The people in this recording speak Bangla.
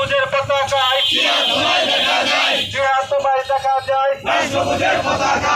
সবুজের পতাকায়। জিয়া তোমায় দেখা যায়। সবুজের পতাকা